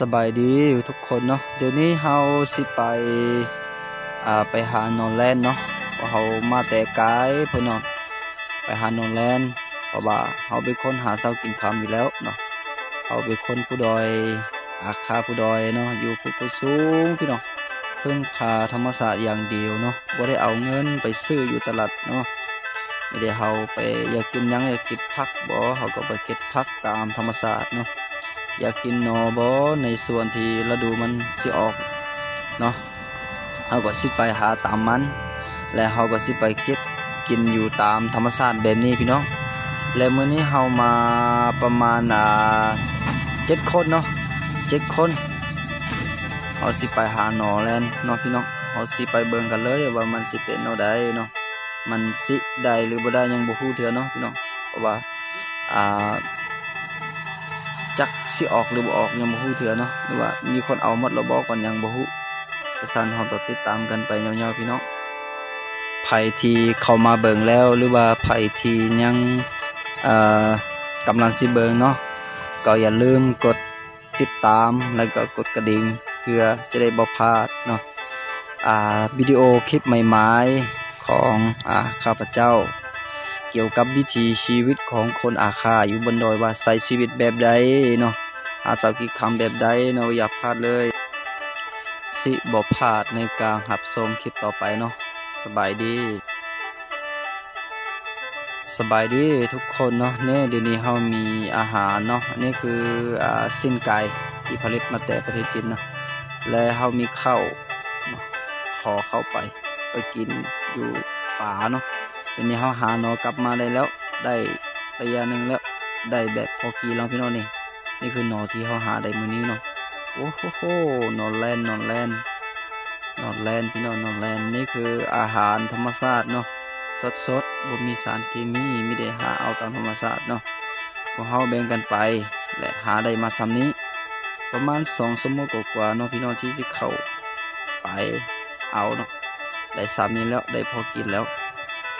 สบายดีทุกคนเนาะเดี๋ยวนี้เฮาสิไปอ่าไปหานอนแลนเนาะเพราะเฮามาแต่ไกลเพิ่นเนาะไปหานอนแลนเพราะว่าเฮาเป็นคนหาเช้ากินค่ำอยู่แล้วเนาะเฮาเป็นคนผู้ดอยอาคาผู้ดอยเนาะอยู่ผู้ผู้สูงพี่น้องเพิ่งพาธรรมศาสตร์อย่างเดียวเนาะบ่ได้เอาเงินไปซื้ออยู่ตลาดเนาะไม่ได้เฮาไปอยากกินหยังอยากกินผักบ่เฮาก็ไปเก็บผักตามธรรมศาสตร์เนาะ อยากกินหนอบอในส่วนที่ฤดูมันสิออกเนาะเฮาก็สิไปหาตามมัน และเฮาก็สิไปเก็บกินอยู่ตามธรรมชาติแบบนี้พี่น้องและมื้อนี้เฮามาประมาณอ่า7คนเนาะ7คนเฮาสิไปหาหนอแลนเนาะพี่น้องเฮาสิไปเบิ่งกันเลยว่ามันสิเป็นแนวใดเนาะมันสิได้หรือบ่ได้ยังบ่ฮู้เทื่อเนาะพี่น้องเพราะว่าอ่า จักสิออกหรือบ่ออกยังบ่ฮู้เถื่อเนาะหรือว่ามีคนเอาหมดแล้วบ่ก่อนยังบ่ฮู้เพราะฉะนั้นเราต้องติดตามกันไปยาวๆพี่น้องไผที่เข้ามาเบิ่งแล้วหรือว่าไผที่ยังเอ่อกำลังสิเบิ่งเนาะก็อย่าลืมกดติดตามแล้วก็กดกระดิ่งเพื่อจะได้บ่พลาดเนาะอ่าวิดีโอคลิปใหม่ๆของอ่าข้าพเจ้า เกี่ยวกับวิถีชีวิตของคนอาคาอยู่บนดอยว่าใช้ชีวิตแบบใดเนาะหาสากิจคำแบบใดเนาะอย่าพลาดเลย สิบ่พลาดในการหับชมคลิปต่อไปเนาะสบายดีสบายดีทุกคนเนาะเนี่ยเดี๋ยวนี้เฮามีอาหารเนาะอันนี่คืออ่าสิ้นไก่ที่ผลิตมาแต่ประเทศจีนเนาะและเฮามีข้าวเนาะขอเข้าไป ไปกินอยู่ป่าเนาะ เป็นนี้เขาหาหนอกลับมาได้แล้ว ได้ระยะหนึ่งแล้ว ได้แบบพอกีแล้วพี่น้องนี่ นี่คือหนอที่เขาหาได้มือนี้เนาะโอ้โหโหนอนแลนนอนแลนนอนแลนพี่น้องนอนแลนนี่คืออาหารธรรมชาติเนาะสดสดๆบ่มีสารเคมีไม่ได้หาเอาตามธรรมชาติเนาะพวกเขาแบ่งกันไป และหาได้มาซ้ำนี้ ประมาณสองชั่วโมงกว่าเนาะพี่น้องที่สิเข้าไปเอาเนาะได้ซ้ำนี้แล้วได้พอกินแล้ว